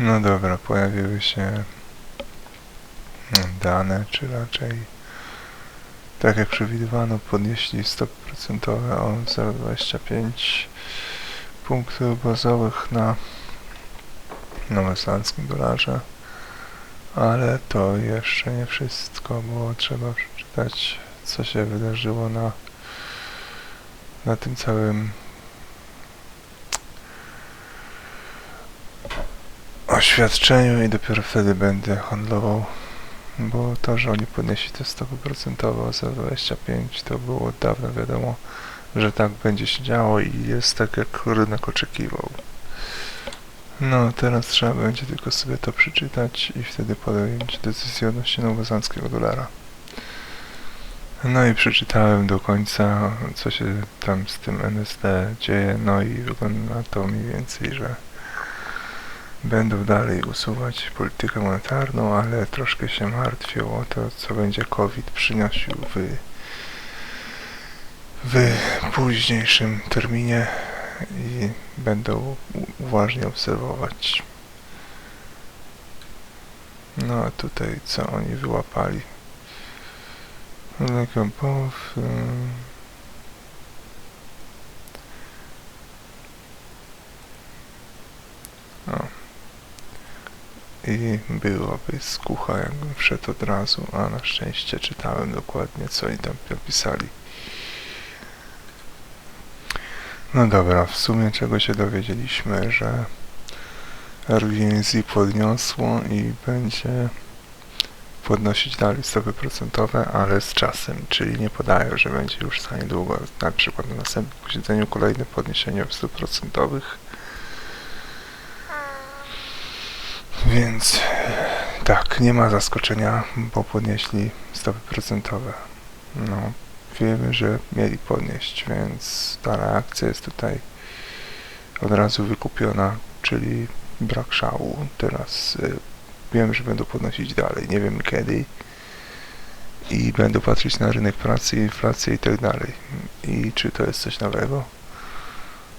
No dobra, pojawiły się dane, czy raczej tak jak przewidywano, podnieśli stopy procentowe o 0,25 punktów bazowych na nowozelandzkim dolarze. Ale to jeszcze nie wszystko, bo trzeba przeczytać, co się wydarzyło na, na tym całym oświadczeniu i dopiero wtedy będę handlował, bo to, że oni podnieśli te stopy procentowe o 0,25 to było od dawna wiadomo, że tak będzie się działo i jest tak jak rynek oczekiwał. No, teraz trzeba będzie tylko sobie to przeczytać i wtedy podjąć decyzję odnośnie nowozelandzkiego dolara. No i przeczytałem do końca, co się tam z tym NSD dzieje, no i wygląda na to mniej więcej, że będą dalej usuwać politykę monetarną, ale troszkę się martwią o to, co będzie COVID przynosił w, w późniejszym terminie i będą uważnie obserwować. No a tutaj co oni wyłapali? Like I byłoby skucha, jakbym wszedł od razu, a na szczęście czytałem dokładnie, co oni tam napisali. No dobra, w sumie czego się dowiedzieliśmy, że RVNZ podniosło i będzie podnosić dalej stopy procentowe, ale z czasem, czyli nie podają, że będzie już za niedługo, na przykład na następnym posiedzeniu kolejne podniesienie stóp procentowych. Więc e, tak, nie ma zaskoczenia, bo podnieśli stopy procentowe. No, wiemy, że mieli podnieść, więc ta reakcja jest tutaj od razu wykupiona, czyli brak szału. Teraz y, wiem, że będą podnosić dalej, nie wiem kiedy i będą patrzeć na rynek pracy, inflację i tak dalej. I czy to jest coś nowego?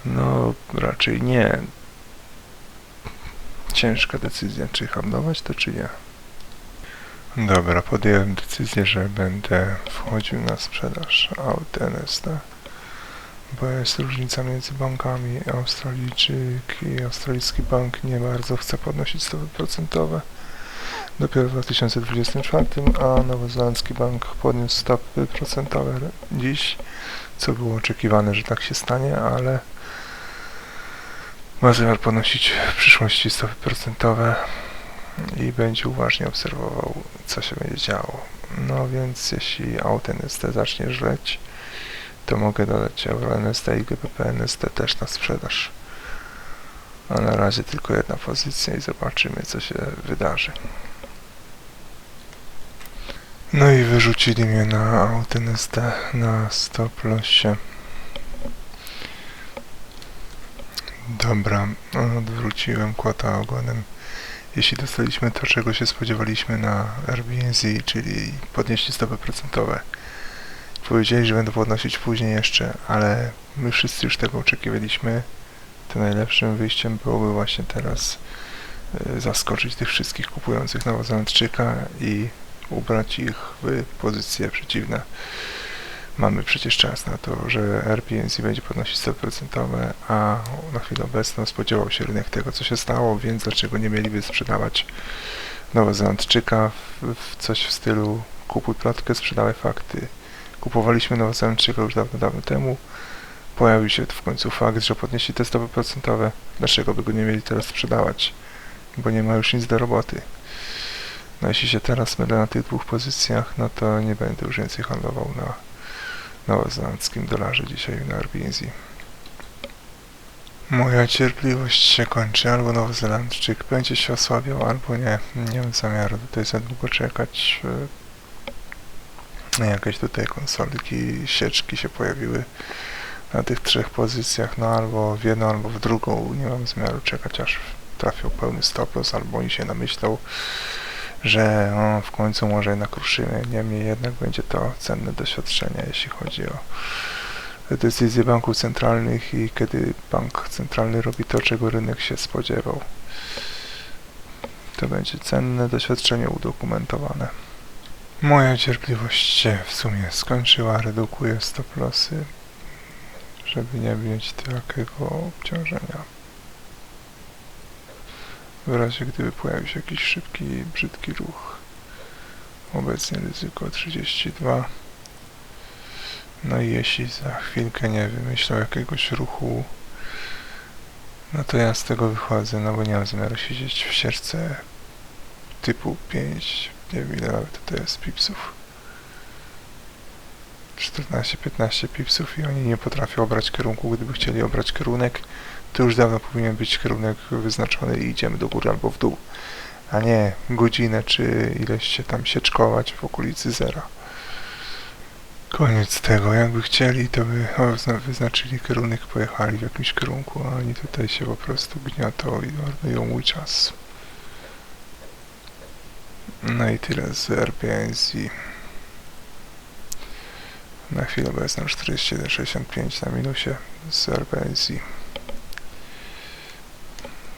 No, raczej nie. Ciężka decyzja, czy handlować to, czy nie. Dobra, podjąłem decyzję, że będę wchodził na sprzedaż aut NSD, bo jest różnica między bankami. Australijczyk i australijski bank nie bardzo chce podnosić stopy procentowe. Dopiero w 2024, a nowozelandzki bank podniósł stopy procentowe dziś, co było oczekiwane, że tak się stanie, ale ma zamiar podnosić w przyszłości stopy procentowe i będzie uważnie obserwował, co się będzie działo. No więc jeśli auto NST zacznie żleć, to mogę dodać Euro NST i GBP NST też na sprzedaż. A na razie tylko jedna pozycja i zobaczymy, co się wydarzy. No i wyrzucili mnie na auto NST na stop lossie. Dobra, odwróciłem kłota ogonem. Jeśli dostaliśmy to, czego się spodziewaliśmy na Airbnb, czyli podnieśli stopy procentowe. Powiedzieli, że będą podnosić później jeszcze, ale my wszyscy już tego oczekiwaliśmy. To najlepszym wyjściem byłoby właśnie teraz y, zaskoczyć tych wszystkich kupujących Nowozelandczyka i ubrać ich w pozycje przeciwne. Mamy przecież czas na to, że RPNC będzie podnosić stopy procentowe, a na chwilę obecną spodziewał się rynek tego, co się stało, więc dlaczego nie mieliby sprzedawać Nowozelandczyka w, w coś w stylu kupuj plotkę, sprzedawaj fakty. Kupowaliśmy Nowozelandczyka już dawno, dawno temu. Pojawił się w końcu fakt, że podnieśli te stopy procentowe. Dlaczego by go nie mieli teraz sprzedawać? Bo nie ma już nic do roboty. No jeśli się teraz mylę na tych dwóch pozycjach, no to nie będę już więcej handlował na nowozelandzkim dolarze dzisiaj na Airbnb. Moja cierpliwość się kończy, albo Nowozelandczyk będzie się osłabiał, albo nie. Nie mam zamiaru tutaj za długo czekać. E, Jakieś tutaj konsolki, sieczki się pojawiły na tych trzech pozycjach, no albo w jedną, albo w drugą. Nie mam zamiaru czekać, aż trafią pełny stop loss, albo oni się namyślą, że o, w końcu może jednak ruszymy. Niemniej jednak będzie to cenne doświadczenie, jeśli chodzi o decyzje banków centralnych i kiedy bank centralny robi to, czego rynek się spodziewał. to będzie cenne doświadczenie udokumentowane. Moja cierpliwość się w sumie skończyła, redukuję stop losy, żeby nie mieć takiego obciążenia. W razie gdyby pojawił się jakiś szybki, brzydki ruch. Obecnie ryzyko 32. No i jeśli za chwilkę nie wymyślą jakiegoś ruchu, no to ja z tego wychodzę, no bo nie mam zamiaru siedzieć w ścieżce typu 5, nie wiem ile nawet to jest pipsów. 14-15 pipsów i oni nie potrafią obrać kierunku. Gdyby chcieli obrać kierunek, to już dawno powinien być kierunek wyznaczony i idziemy do góry albo w dół. A nie godzinę czy ileś się tam sieczkować w okolicy zera. Koniec tego. Jakby chcieli, to by wyznaczyli kierunek, pojechali w jakimś kierunku, a oni tutaj się po prostu gniotą i marnują mój czas. No i tyle z Airbnb. Na chwilę obecną 41,65 na minusie z Airbnb.